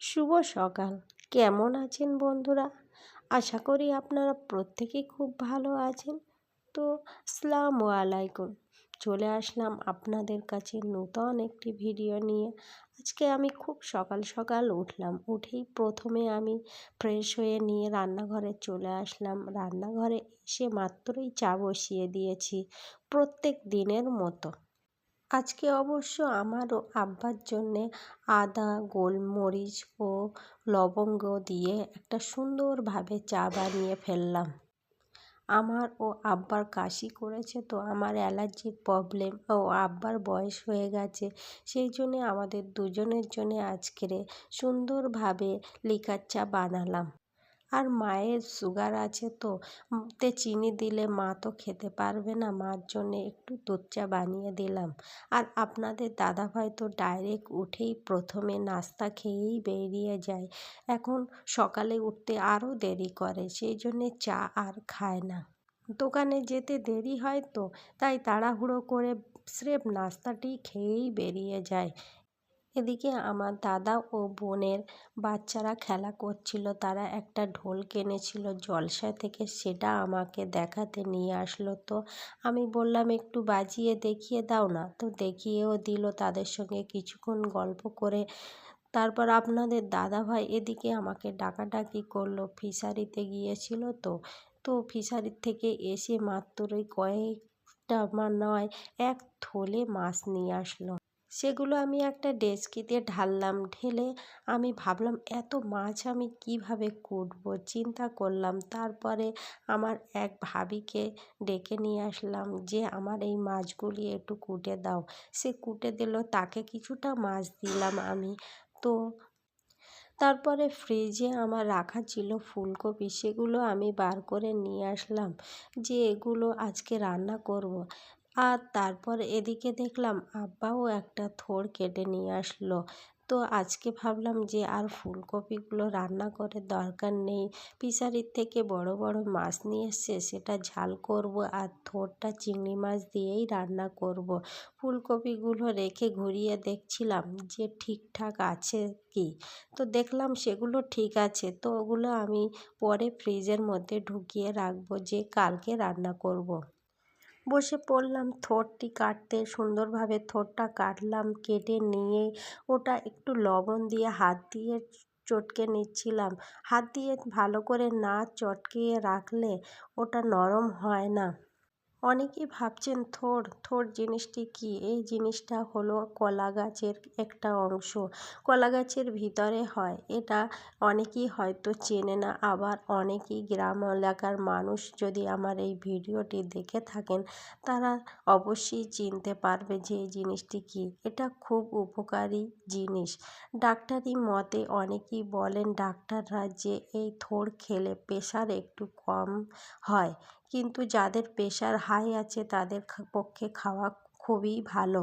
শুভ সকাল। কেমন আছেন বন্ধুরা? আশা করি আপনারা প্রত্যেকেই খুব ভালো আছেন। তো আসসালামু আলাইকুম। চলে আসলাম আপনাদের কাছে নূতন একটি ভিডিও নিয়ে। আজকে আমি খুব সকাল সকাল উঠলাম। উঠেই প্রথমে আমি ফ্রেশ হয়ে নিয়ে রান্নাঘরে চলে আসলাম। রান্নাঘরে এসে মাত্রই চা বসিয়ে দিয়েছি প্রত্যেক দিনের মতো। আজকে অবশ্য আমারও আব্বার জন্যে আদা, গোলমরিচ ও লবঙ্গ দিয়ে একটা সুন্দরভাবে চা বানিয়ে ফেললাম। আমার ও আব্বার কাশি করেছে তো আমার অ্যালার্জির প্রবলেম ও আব্বার বয়স হয়ে গেছে। সেই জন্যে আমাদের দুজনের জন্যে আজকের সুন্দরভাবে লিকার চা বানালাম। আর মায়ের সুগার আছে তো তে চিনি দিলে মা তো খেতে পারবে না। মার জন্যে একটু দুধ চা বানিয়ে দিলাম। আর আপনাদের দাদাভাই তো ডাইরেক্ট উঠেই প্রথমে নাস্তা খেয়েই বেরিয়ে যায়। এখন সকালে উঠতে আরও দেরি করে, সেই জন্যে চা আর খায় না। দোকানে যেতে দেরি হয় তো, তাই তাড়াহুড়ো করে স্রেফ নাস্তাটি খেয়েই বেরিয়ে যায়। এদিকে আমার দাদা ও বোনের বাচ্চারা খেলা করছিল, তারা একটা ঢোল কিনেছিল জলসা থেকে সেটা আমাকে দেখাতে নিয়ে আসলো। তো আমি বললাম, একটু বাজিয়ে দেখিয়ে দাও না। তো দেখিয়েও দিল তাদের সঙ্গে কিছুক্ষণ গল্প করে। তারপর আপনাদের দাদাভাই এদিকে আমাকে ডাকাডাকি করল, ফিশারিতে গিয়েছিল তো। তো ফিশারির থেকে এসে মাত্রই কয়েকটা আমার নয়, এক থলে মাছ নিয়ে আসলো। সেগুলো আমি একটা ডেচকিতে ঢাললাম, ঢেলে আমি ভাবলাম, এত মাছ আমি কীভাবে কুটবো? চিন্তা করলাম। তারপরে আমার এক ভাবিকে ডেকে নিয়ে আসলাম যে, আমার এই মাছগুলি একটু কুটে দাও। সে কুটে দিল, তাকে কিছুটা মাছ দিলাম আমি। তো তারপরে ফ্রিজে আমার রাখা ছিল ফুলকপি, সেগুলো আমি বার করে নিয়ে আসলাম যে, এগুলো আজকে রান্না করব। আর তারপর এদিকে দেখলাম আব্বাও একটা থোড় কেটে নিয়ে আসলো। তো আজকে ভাবলাম যে আর ফুলকপিগুলো রান্না করে দরকার নেই। ফিশারির থেকে বড় বড় মাছ নিয়ে এসছে, সেটা ঝাল করব আর থোড়টা চিংড়ি মাছ দিয়েই রান্না করব। ফুলকপিগুলো রেখে ঘুরিয়ে দেখছিলাম যে ঠিকঠাক আছে কি। তো দেখলাম সেগুলো ঠিক আছে, তো ওগুলো আমি পরে ফ্রিজের মধ্যে ঢুকিয়ে রাখব যে কালকে রান্না করব। বসে পড়লাম থরটি কাটতে সুন্দরভাবে থরটা কাটলাম, কেটে নিয়ে ওটা একটু লবণ দিয়ে হাত দিয়ে চটকে নিচ্ছিলাম। হাত দিয়ে ভালো করে না চটকিয়ে রাখলে ওটা নরম হয় না। অনেকেই ভাবছেন থোড় থোড় জিনিসটি কি? এই জিনিসটা হলো কলা গাছের একটা অংশ। কলা গাছের ভিতরে হয়, এটা অনেকেই হয়তো চেনে না। আবার অনেকেই গ্রাম এলাকার মানুষ যদি আমার এই ভিডিওটি দেখে থাকেন, তারা অবশ্যই চিনতে পারবে যে এই জিনিসটি কি। এটা খুব উপকারী জিনিস। ডাক্তারি মতে অনেকেই বলেন, ডাক্তাররা যে এই থোড় খেলে প্রেশার একটু কম হয় কিন্তু যাদের প্রেশার হাই আছে তাদের পক্ষে খাওয়া খুবই ভালো।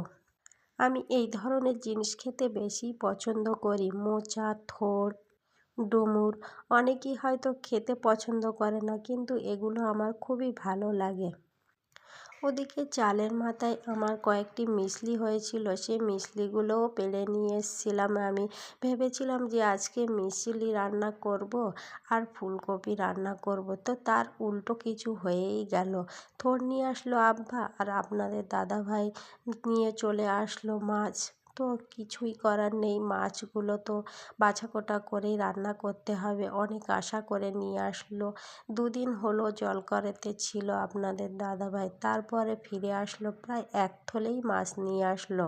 আমি এই ধরনের জিনিস খেতে বেশি পছন্দ করি। মোচা থোড় ডুমুর, অনেকেই হয়তো খেতে পছন্দ করে না, কিন্তু এগুলো আমার খুবই ভালো লাগে। ওদিকে চালের মাথায় আমার কয়েকটি মিশলি হয়েছিল সেই মিশলিগুলোও পেড়ে নিয়ে এসেছিলাম আমি। ভেবেছিলাম যে আজকে মিশলি রান্না করব আর ফুলকপি রান্না করব। তো তার উল্টো কিছু হয়েই গেল। থোড় নিয়ে আসলো আব্বা আর আপনাদের দাদাভাই নিয়ে চলে আসলো মাছ। তো কিছুই করার নেই। মাছগুলো তো বাছাকোটা করেই রান্না করতে হবে। অনেক আশা করে নিয়ে আসলো। দুদিন হলো জলকরেতে ছিল আপনাদের দাদাভাই। তারপরে ফিরে আসলো। প্রায় এক থলেই মাছ নিয়ে আসলো।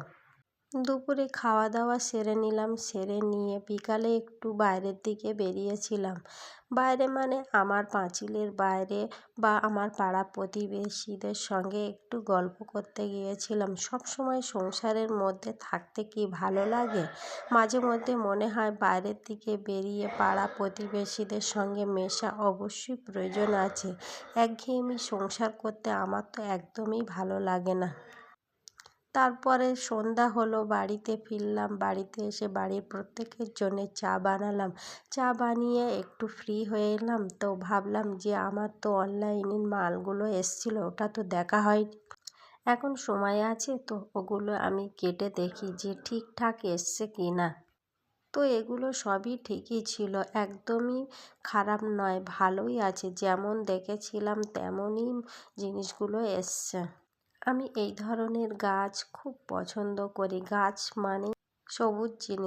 দুপুরে খাওয়া দাওয়া সেরে নিলাম, সেরে নিয়ে বিকালে একটু বাইরের দিকে বেরিয়েছিলাম। বাইরে মানে আমার পাঁচিলের বাইরে বা আমার পাড়া প্রতিবেশীদের সঙ্গে একটু গল্প করতে গিয়েছিলাম। সব সময় সংসারের মধ্যে থাকতে কি ভালো লাগে? মাঝে মধ্যে মনে হয় বাইরের দিকে বেরিয়ে পাড়া প্রতিবেশীদের সঙ্গে মেশা অবশ্যই প্রয়োজন আছে। একঘেয়েমি সংসার করতে আমার তো একদমই ভালো লাগে না। তারপরে সন্ধ্যা হলো, বাড়িতে ফিরলাম, বাড়িতে এসে বাড়ির প্রত্যেকের জন্যে চা বানালাম। চা বানিয়ে একটু ফ্রি হয়ে এলাম, তো ভাবলাম যে আমার তো অনলাইনের মালগুলো এসছিলো, ওটা তো দেখা হয়নি। এখন সময় আছে, তো ওগুলো আমি কেটে দেখি যে ঠিকঠাক এসছে কি না তো তো এগুলো সবই ঠিকই ছিল, একদমই খারাপ নয়, ভালোই আছে, যেমন দেখেছিলাম তেমনই জিনিসগুলো এসছে। আমি এই ধরনের গাছ খুব পছন্দ করি। গাছ মানে সবুজ জিনিস।